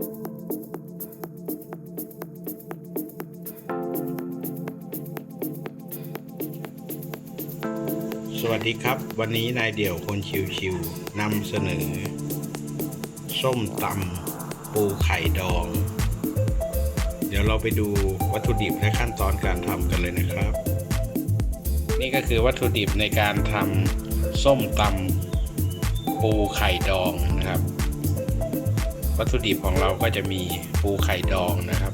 สวัสดีครับ วันนี้นายเดี่ยวคนชิวๆนำเสนอ ส้มตำปูไข่ดอง เดี๋ยวเราไปดูวัตถุดิบและขั้นตอนการทำกันเลยนะครับ นี่ก็คือวัตถุดิบในการทำส้มตำปูไข่ดอง วัตถุดิบของเราก็จะมีปูไข่ดองนะครับ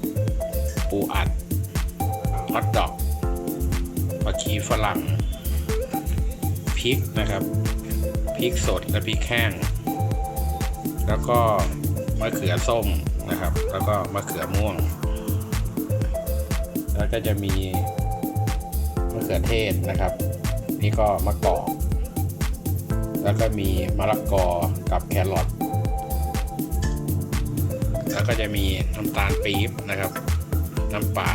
ปูอัดฮอทดอกผักชีฝรั่งพริกนะครับพริกสดและพริกแห้ง แล้วก็มะเขือส้มนะครับ แล้วก็มะเขือม่วง แล้วก็จะมีมะเขือเทศนะครับ นี่ก็มะกอกแล้วก็มีมะละกอกับแครอท แล้วก็จะมีน้ำตาลปี๊บนะครับ น้ำปลา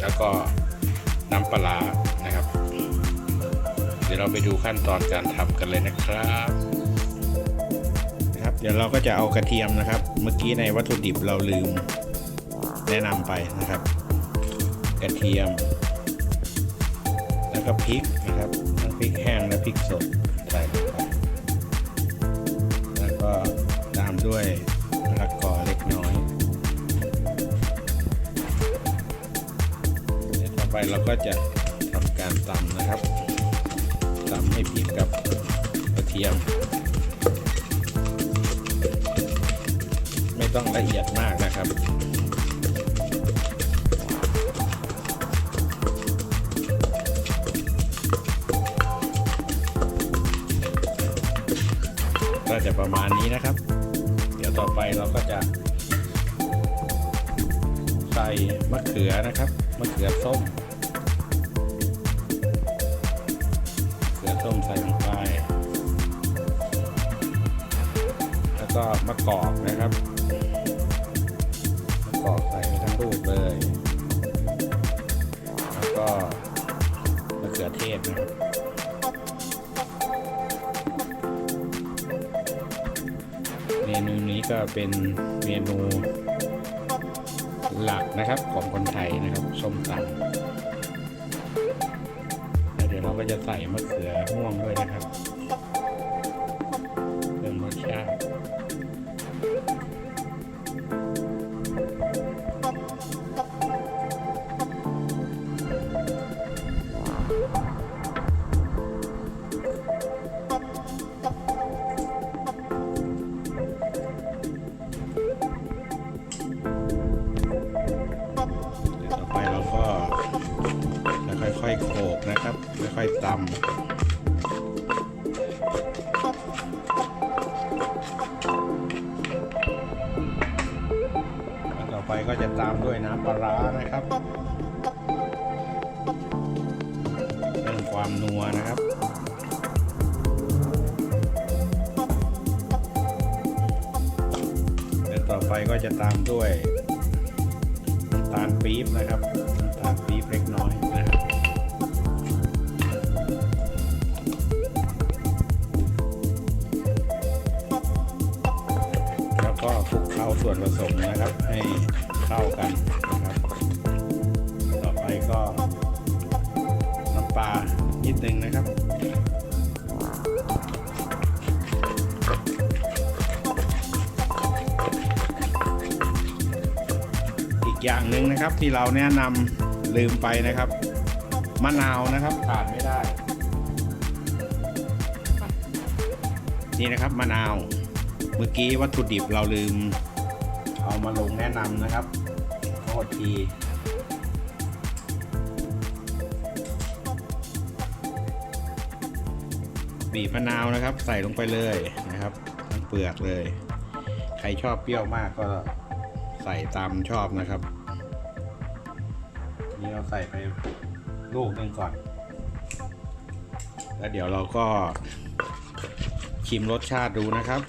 แล้วก็น้ำปลานะครับ เดี๋ยวเราไปดูขั้นตอนการทำกันเลยนะครับนะครับ เดี๋ยวเราก็จะเอากระเทียมนะครับ เมื่อกี้ในวัตถุดิบเราลืมแนะนำไปนะครับ กระเทียม แล้วก็พริกนะครับทั้งพริกแห้งและพริกสดใส่ลงไปแล้วก็ตามด้วย เดี๋ยวต่อไปเราก็จะทำการตำนะครับตำให้พริกกับกระเทียม ไม่ต้องละเอียดมากนะครับก็จะประมาณนี้นะครับ เดี๋ยวต่อไปเราก็จะ ใส่มะเขือนะครับ มะเขือส้ม ส้มใส่ลงไป แล้วก็มะกอกนะครับมะกอกใส่ไปทั้งลูกเลย แล้วก็มะเขือเทศนะครับเมนูนี้ก็เป็นเมนูหลักนะครับของคนไทยนะครับส้มตำ ดี๋ยวเราก็จะใส่มะเขือม่วงด้วยนะครับ ตำต่อไปก็จะตามด้วยน้ำปลาร้านะครับเพิ่มความนัวนะครับแล้วต่อไปก็จะตามด้วยน้ำตาลปี๊บนะครับน้ำตาลปี๊บเเคล้าส่วนผสมนะครับ ให้เข้ากันนะครับ ต่อไปก็น้ำปลานิดนึงนะครับอีกอย่างหนึ่งนะครับที่เราแนะนำลืมไปนะครับ มะนาวนะครับขาดไม่ได้ นี่นะครับมะนาว เมื่อกี้วัตถุดิบเราลืม เอามาลงแนะนำนะครับโทษทีบีบมะนาวนะครับ ใส่ลงไปเลยนะครับทั้งเปลือกเลย ใครชอบเปรี้ยวมากก็ใส่ตามชอบนะครับ นี่เราใส่ไปลูกหนึ่งก่อน แล้วเดี๋ยวเราก็ชิมรสชาติดูนะครับ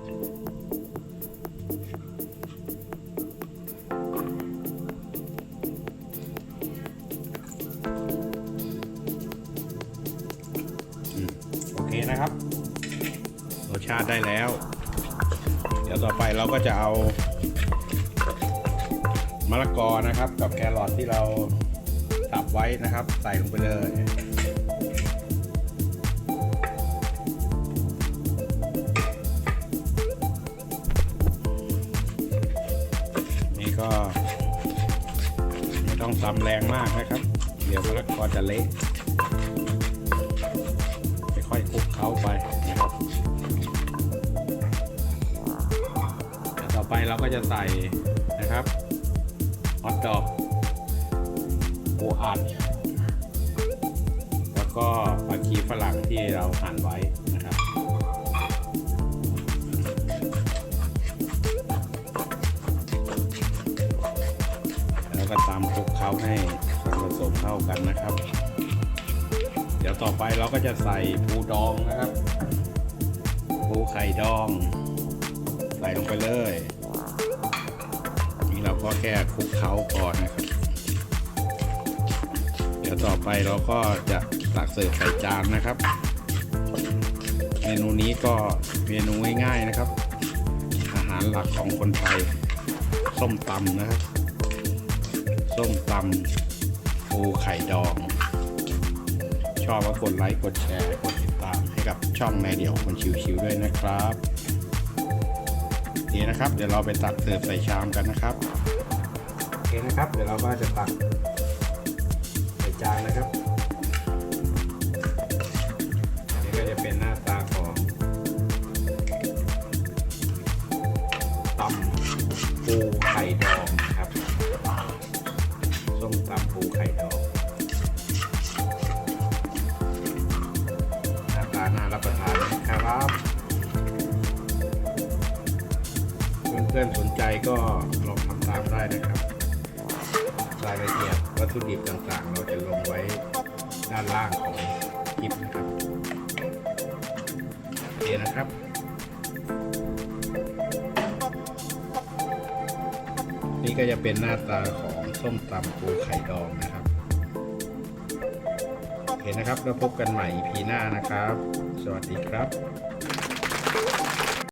โอเคนะครับรสชาติได้แล้ว เดี๋ยวต่อไปเราก็จะเอามะละกอนะครับ กับแครอทที่เราสับไว้นะครับ ใส่ลงไปเลย ตำแรงมากนะครับ เดี๋ยวมะละกอจะเละค่อยๆคลุกเคล้าไปนะครับต่อไปเราก็จะใส่นะครับฮอทดอกปูอัดแล้วก็ผักชีฝรั่งที่เราหั่นไว้ ก็ตามคลุกเคล้าให้ส่วนผสมเข้ากันนะครับ เดี๋ยวต่อไปเราก็จะใส่ปูดองนะครับปูไข่ดอง ใส่ลงไปเลยนี่เราก็แค่คลุกเคล้าก่อนนะครับ เดี๋ยวต่อไปเราก็จะตักเสิร์ฟใส่จานนะครับ เมนูนี้ก็เมนูง่ายๆนะครับ อาหารหลักของคนไทยส้มตำนะครับ ส้มตำปูไข่ดอง ชอบก็กดไลค์ กดแชร์ กดติดตามให้กับช่องในเดี่ยวคนชิวๆด้วยนะครับนี่นะครับ เดี๋ยวเราไปตักเสิร์ฟใส่ชามกันนะครับโอเคนะครับ เดี๋ยวเราก็จะตักใส่จานนะครับอันนี้ก็จะเป็นหน้าตาของตำปูไข่ดองครับ ปูไข่ดองหน้าตาน่ารับประทานนะครับเพื่อนๆสนใจก็ลองทำตามได้นะครับรายละเอียดวัตถุดิบต่างๆ เราจะลงไว้ด้านล่างของคลิปนะครับโอเคนะครับนี่ก็จะเป็นหน้าตาของ ส้มตำปูไข่ดองนะครับโอเคนะครับ แล้วพบกันใหม่ EP หน้านะครับ สวัสดีครับ